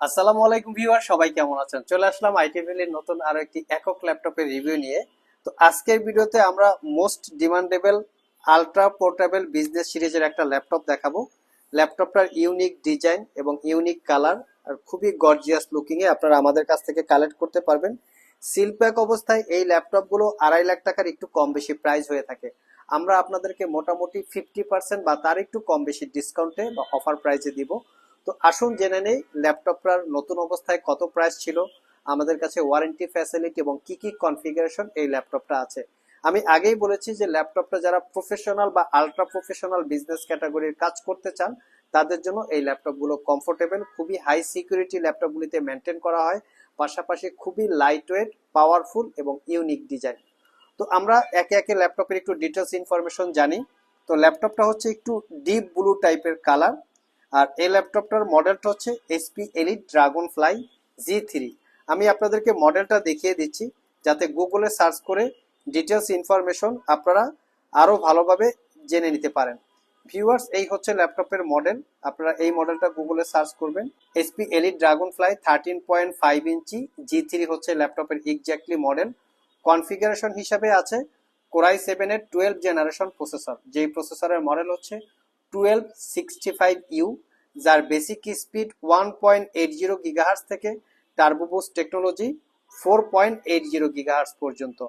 আসসালামু আলাইকুম ভিউয়ার, সবাই কেমন আছেন? চলে আসলাম আইটিভিএল এর নতুন আরও একটি একক ল্যাপটপের রিভিউ নিয়ে। তো আজকের ভিডিওতে আমরা most demandable, ultra portable business সিরিজের একটা ল্যাপটপ দেখাবো। ল্যাপটপটার ইউনিক ডিজাইন এবং ইউনিক কালার আর খুবই গর্জিয়াস লুকিং এ আপনারা আমাদের কাছ থেকে কালেক্ট করতে পারবেন। সিল প্যাক অবস্থায় এই ল্যাপটপগুলো আড়াই লাখ টাকার একটু কম বেশি প্রাইস হয়ে থাকে। আমরা আপনাদেরকে মোটামুটি ফিফটি পার্সেন্ট বা তার একটু কম বেশি ডিসকাউন্টে বা অফার প্রাইসে দিব। তো আসুন জেনে নেই ল্যাপটপটার নতুন অবস্থায় কত প্রাইস ছিল, আমাদের কাছে ওয়ারেন্টি ফ্যাসিলিটি এবং কি কি কনফিগারেশন এই ল্যাপটপটা আছে। আমি আগেই বলেছি যে ল্যাপটপটা যারা প্রফেশনাল বা আলট্রা প্রফেশনাল বিজনেস ক্যাটাগরির কাজ করতে চান, তাদের জন্য এই ল্যাপটপগুলো কমফোর্টেবল খুবই হাই সিকিউরিটি ল্যাপটপগুলিতে মেনটেন করা হয়, পাশাপাশি খুবই লাইট ওয়েট পাওয়ারফুল এবং ইউনিক ডিজাইন তো আমরা একে একে ল্যাপটপের একটু ডিটেলস ইনফরমেশন জানি। তো ল্যাপটপটা হচ্ছে একটু ডিপ ব্লু টাইপের কালার আর এই ল্যাপটপটার মডেলটা হচ্ছে HP elite dragonfly G three আমি আপনাদেরকে মডেলটা দেখিয়ে দিচ্ছি, যাতে গুগলে সার্চ করে ডিটেলস ইনফরমেশন আপনারা আরও ভালোভাবে জেনে নিতে পারেন। ভিউয়ার্স এই হচ্ছে ল্যাপটপের মডেল আপনারা এই মডেলটা গুগলে সার্চ করবেন। HP elite dragonfly thirteen point five inch G three হচ্ছে ল্যাপটপের এক্স্যাক্টলি মডেল কনফিগারেশন হিসাবে আছে কোরাই সেভেনের টুয়েলভ জেনারেশন প্রসেসর যেই প্রসেসরের মডেল হচ্ছে টুয়েলভ সিক্সটি ফাইভ ইউ যার basic speed one point eight zero gigahertz থেকে turbo boost technology four point eight zero gigahertz পর্যন্ত।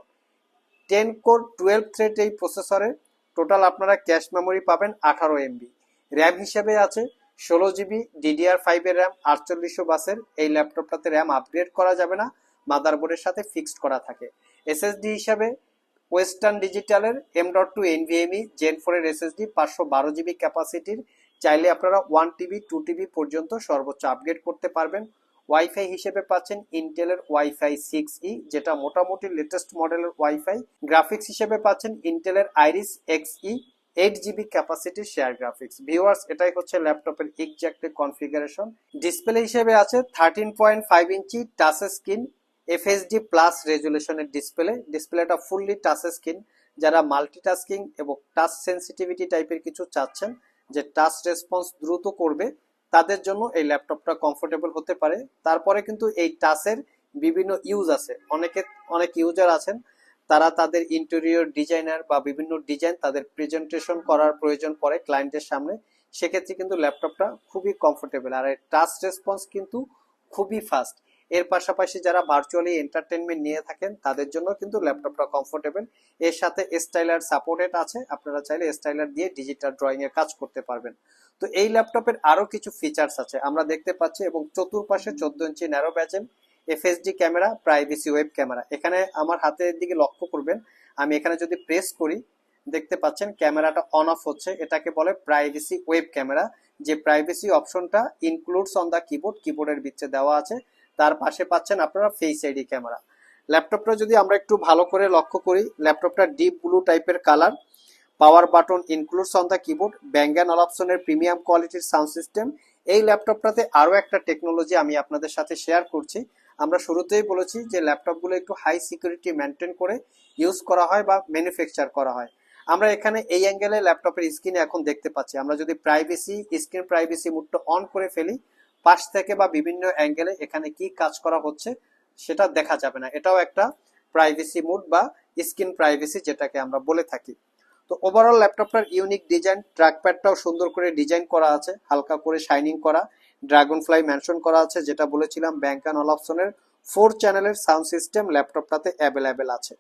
টেন কোর টুয়েলভ থ্রেড এই প্রসেসরে টোটাল আপনারা ক্যাশ মেমোরি পাবেন আঠারো এমবি র্যাম হিসেবে আছে ষোলো জিবি ডিডিআর ফাইভের র্যাম আটচল্লিশশো বাসের এই ল্যাপটপটাতে র্যাম আপগ্রেড করা যাবে না মাদারবোর্ডের সাথে ফিক্সড করা থাকে। এসএসডি হিসাবে western ডিজিটালের M dot two NVMe gen ফোরের এসএসডি পাঁচশো বারো জিবি ক্যাপাসিটির চাইলে আপনারা ওয়ান টিবি টু টিবি পর্যন্ত সর্বোচ্চ আপগ্রেড করতে পারবেন। ওয়াইফাই হিসেবে পাচ্ছেন ইন্টেলের ওয়াইফাই সিক্স ই যেটা মোটামুটি লেটেস্ট মডেলের ওয়াইফাই গ্রাফিক্স হিসেবে পাচ্ছেন ইন্টেলের Iris X E eight GB capacity share graphics viewers এটাই হচ্ছে ল্যাপটপের এক্সাক্টলি কনফিগারেশন ডিসপ্লে হিসেবে আছে thirteen point five inch touch screen FSD plus রেজুলেশনের display ডিসপ্লেটা ফুললি টাচ স্ক্রিন যারা মাল্টিটাস্কিং এবং টাচ সেন্সিটিভিটি টাইপের কিছু চাচ্ছেন যে টাচ রেসপন্স দ্রুত করবে, তাদের জন্য এই ল্যাপটপটা কমফোর্টেবল হতে পারে। তারপরে কিন্তু এই টাচের বিভিন্ন ইউজ আছে। অনেকে, অনেক ইউজার আছেন, তারা তাদের ইন্টেরিয়র ডিজাইনার বা বিভিন্ন ডিজাইন তাদের প্রেজেন্টেশন করার প্রয়োজন পড়ে ক্লায়েন্টের সামনে। সেক্ষেত্রে কিন্তু ল্যাপটপটা খুবই কমফোর্টেবল আর এর টাচ রেসপন্স কিন্তু খুবই ফাস্ট এর পাশাপাশি যারা ভার্চুয়ালি এন্টারটেনমেন্ট নিয়ে থাকেন, তাদের জন্য কিন্তু ল্যাপটপটা কমফোর্টেবল এর সাথে স্টাইলার সাপোর্টেড আছে। আপনারা চাইলে স্টাইলার দিয়ে ডিজিটাল ড্রয়িং এর কাজ করতে পারবেন। তো এই ল্যাপটপের আরও কিছু ফিচার্স আছে। আমরা দেখতে পাচ্ছি এবং চতুর্পাশে চোদ্দ inch narrow bezel FSD camera privacy web camera এখানে আমার হাতের দিকে লক্ষ্য করবেন। আমি এখানে যদি প্রেস করি, দেখতে পাচ্ছেন ক্যামেরাটা অন অফ হচ্ছে। এটাকে বলে প্রাইভেসি ওয়েব ক্যামেরা যে প্রাইভেসি অপশনটা ইনক্লুডস অন দ্য কিবোর্ড কিবোর্ডের ভিতরে দেওয়া আছে। তার পাশে পাচ্ছেন আপনারা ফেস আইডি ক্যামেরা ল্যাপটপটা যদি আমরা একটু ভালো করে লক্ষ্য করি ল্যাপটপটা ডিপ ব্লু টাইপের colour power button includes on the keyboard bang and অপশনের প্রিমিয়াম কোয়ালিটির সাউন্ড সিস্টেম এই ল্যাপটপটাতে আরও একটা টেকনোলজি আমি আপনাদের সাথে শেয়ার করছি। আমরা শুরুতেই বলেছি যে ল্যাপটপগুলো একটু হাই সিকিউরিটি মেনটেন করে ইউজ করা হয় বা ম্যানুফ্যাকচার করা হয়। আমরা এখানে এই অ্যাঙ্গেলে ল্যাপটপের স্ক্রিনে এখন দেখতে পাচ্ছি। আমরা যদি প্রাইভেসি স্ক্রিন প্রাইভেসি মুডটা অন করে ফেলি পাশ থেকে বা বিভিন্ন অ্যাঙ্গেলে এখানে কি কাজ করা হচ্ছে সেটা দেখা যাবে না। এটাও একটা প্রাইভেসি মুড বা স্ক্রিন প্রাইভেসি যেটাকে আমরা বলে থাকি। তো ওভারঅল ল্যাপটপটার ইউনিক ডিজাইন ট্র্যাকপ্যাডটাও সুন্দর করে ডিজাইন করা আছে, হালকা করে শাইনিং করা ড্রাগন ফ্লাই মেনশন করা আছে, যেটা বলেছিলাম ব্যাংকান অল অপশনের ফোর চ্যানেলের সাউন্ড সিস্টেম ল্যাপটপটাতে অ্যাভেলেবেল আছে।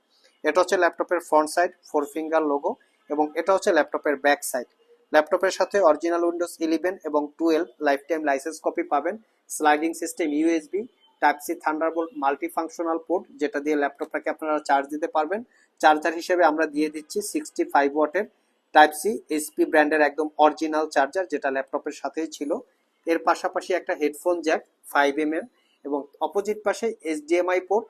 এটা হচ্ছে ল্যাপটপের front side four finger logo এবং এটা হচ্ছে ল্যাপটপের ব্যাক সাইড ল্যাপটপের সাথে অরিজিনাল উইন্ডোজ ইলেভেন এবং twelve lifetime licence copy পাবেন sliding system USB type C thunderbolt multifunctional port যেটা দিয়ে ল্যাপটপটাকে আপনারা চার্জ দিতে পারবেন। চার্জার হিসেবে আমরা দিয়ে দিচ্ছি সিক্সটি ফাইভ ওয়াটের টাইপ সি এসপি ব্র্যান্ডের একদম অরিজিনাল চার্জার যেটা ল্যাপটপের সাথেই ছিল। এর পাশাপাশি একটা headphone jack five M M এবং অপোজিট পাশে এইচডিএমআই পোর্ট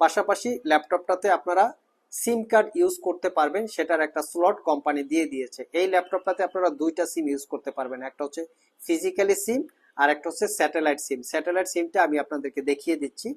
পাশাপাশি ল্যাপটপটাতে আপনারা সিম কার্ড ইউজ করতে পারবেন, সেটার একটা স্লট কোম্পানি দিয়ে দিয়েছে। এই ল্যাপটপটাতে আপনারা দুইটা সিম ইউজ করতে পারবেন। একটা হচ্ছে ফিজিক্যালি সিম আর একটা হচ্ছে স্যাটেলাইট সিম স্যাটেলাইট সিমটা আমি আপনাদেরকে দেখিয়ে দিচ্ছি।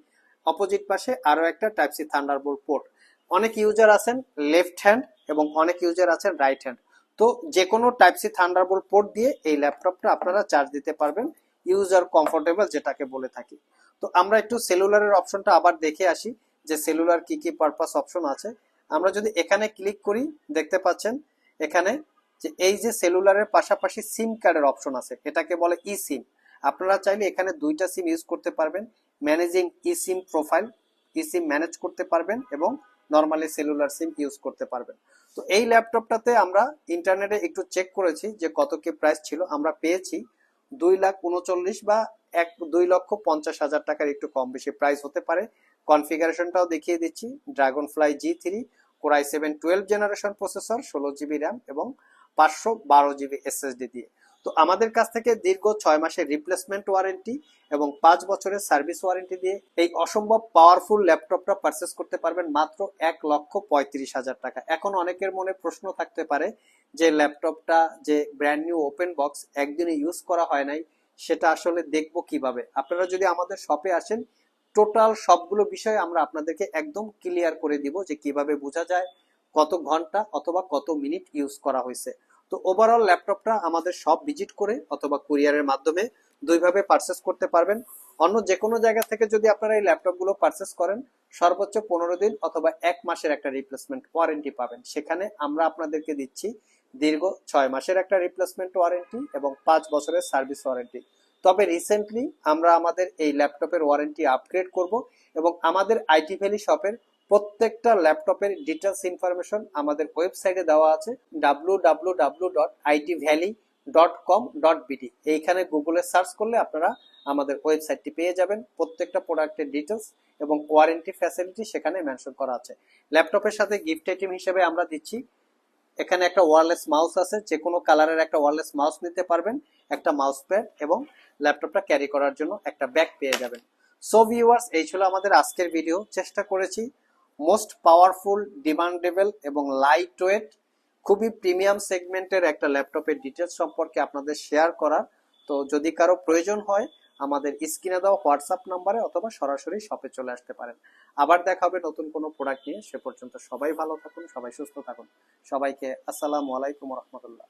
অপোজিট পাশে আরও একটা টাইপ সি থান্ডারবোল্ট পোর্ট অনেক ইউজার আছেন লেফট হ্যান্ড এবং অনেক ইউজার আছেন রাইট হ্যান্ড তো যে কোনো টাইপ সি থান্ডারবোল্ট পোর্ট দিয়ে এই ল্যাপটপটা আপনারা চার্জ দিতে পারবেন ইউজার কমফোর্টেবল যেটাকে বলে থাকি। তো আমরা একটু সেলুলারের অপশনটা আবার দেখে আসি। যে সেলুলার কি কি পারপাস অপশন আছে, আমরা যদি এখানে ক্লিক করি, দেখতে পাচ্ছেন, এখানে যে এই যে সেলুলারের পাশাপাশি সিম কার্ডের অপশন আছে, এটাকে বলে ই সিম আপনারা চাইলে এখানে দুইটা সিম ইউজ করতে পারবেন managing E SIM profile E SIM manage করতে পারবেন এবং নর্মালি সেলুলার সিম ইউজ করতে পারবেন। তো এই ল্যাপটপটাতে আমরা ইন্টারনেটে একটু চেক করেছি যে কত কি প্রাইস ছিল, আমরা পেয়েছি দুই লাখ উনচল্লিশ বা এক, দুই লক্ষ পঞ্চাশ হাজার টাকার একটু কম বেশি প্রাইস হতে পারে। কনফিগারেশনটাও দেখিয়ে দিচ্ছি। Dragonfly G three core i seven twelve generation processor ষোলো জিবি র্যাম এবং পাঁচশো বারো জিবি এসএসডি দিয়ে। তো আমাদের কাছ থেকে দীর্ঘ ছয় মাসের রিপ্লেসমেন্ট ওয়ারেন্টি এবং পাঁচ বছরের সার্ভিস ওয়ারেন্টি দিয়ে এই অসম্ভব পাওয়ারফুল ল্যাপটপটা পারচেস করতে পারবেন মাত্র এক লক্ষ পঁয়ত্রিশ হাজার টাকা। এখন অনেকের মনে প্রশ্ন থাকতে পারে যে ল্যাপটপটা যে ব্র্যান্ড নিউ ওপেন বক্স একদিনে ইউজ করা হয় নাই, সেটা আসলে দেখব কীভাবে? আপনারা যদি আমাদের শপে আসেন টোটাল সবগুলো বিষয় আমরা আপনাদেরকে একদম ক্লিয়ার করে দিব যে কীভাবে বোঝা যায় কত ঘণ্টা অথবা কত মিনিট ইউজ করা হয়েছে। তো ওভারঅল ল্যাপটপটা আমাদের সব ভিজিট করে অথবা কুরিয়ারের মাধ্যমে দুইভাবে পারচেস করতে পারবেন। অন্য যে কোনো জায়গা থেকে যদি আপনারা এই ল্যাপটপগুলো পারচেস করেন, সর্বোচ্চ পনেরো দিন অথবা এক মাসের একটা রিপ্লেসমেন্ট ওয়ারেন্টি পাবেন। সেখানে আমরা আপনাদেরকে দিচ্ছি দীর্ঘ ছয় মাসের একটা রিপ্লেসমেন্ট ওয়ারেন্টি এবং পাঁচ বছরের সার্ভিস ওয়ারেন্টি তবে রিসেন্টলি আমরা আমাদের এই ল্যাপটপের ওয়ারেন্টি আপগ্রেড করব এবং আমাদের আইটি ভ্যালি শপের প্রত্যেকটা ল্যাপটপের ডিটেলস ইনফরমেশন আমাদের ওয়েবসাইটে দেওয়া আছে W dot IT valley dot com dot এইখানে গুগলে সার্চ করলে আপনারা আমাদের ওয়েবসাইটটি পেয়ে যাবেন, প্রত্যেকটা প্রোডাক্টের ডিটেলস এবং ওয়ারেন্টি ফ্যাসিলিটি সেখানে মেনশন করা আছে। ল্যাপটপের সাথে গিফট আইটেম হিসেবে আমরা দিচ্ছি এখানে একটা ওয়ারলেস মাউস আছে যে কোনো কালারের একটা ওয়ারলেস মাউস নিতে পারবেন, একটা মাউস প্যাড এবং ল্যাপটপটা ক্যারি করার জন্য একটা ব্যাগ পেয়ে যাবেন। সো ভিউয়ার্স এই ছিল আমাদের আজকের ভিডিও চেষ্টা করেছি মোস্ট পাওয়ারফুল ডিমান্ডেবল এবং লাইট ওয়েট খুবই প্রিমিয়াম সেগমেন্টের একটা ল্যাপটপের ডিটেলস সম্পর্কে আপনাদের শেয়ার করার। তো যদি কারও প্রয়োজন হয় আমাদের স্ক্রিনে দেওয়া হোয়াটসঅ্যাপ নাম্বারে অথবা সরাসরি শপে চলে আসতে পারেন। আবার দেখা হবে নতুন কোনো প্রোডাক্ট নিয়ে। সে পর্যন্ত সবাই ভালো থাকুন, সবাই সুস্থ থাকুন। সবাইকে আসসালামু আলাইকুম রহমতুল্লাহ।